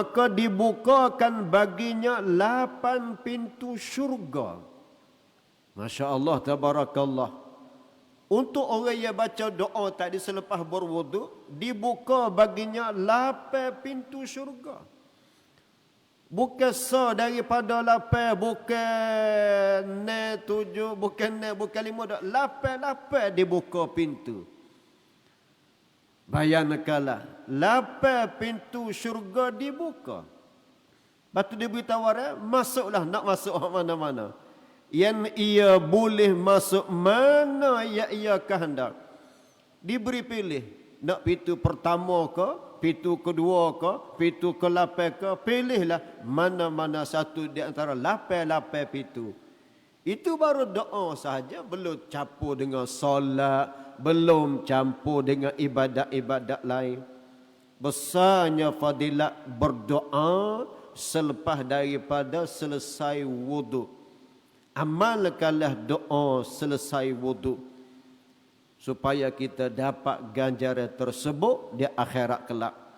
maka dibukakan baginya lapan pintu syurga. Masya Allah, tabarakallah. Untuk orang yang baca doa tadi selepas berwudu, dibuka baginya lapan pintu syurga. Bukan so daripada lapan, bukan ne tujuh, bukan ne, bukan lima, lapan-lapan dibuka pintu. Bayangkanlah, lapan pintu syurga dibuka. Batu dia beritahu orang, masuklah, nak masuk mana-mana. Yang ia boleh masuk mana yang ia kehendak. Diberi pilih, nak pintu pertama ke, pintu kedua ke, pintu ke lapan ke, pilihlah mana-mana satu di antara lapan-lapan pintu. Itu baru doa sahaja, belum campur dengan solat, belum campur dengan ibadat-ibadat lain. Besarnya fadilat berdoa selepas daripada selesai wudu. Amalkanlah doa selesai wudu supaya kita dapat ganjaran tersebut di akhirat kelak.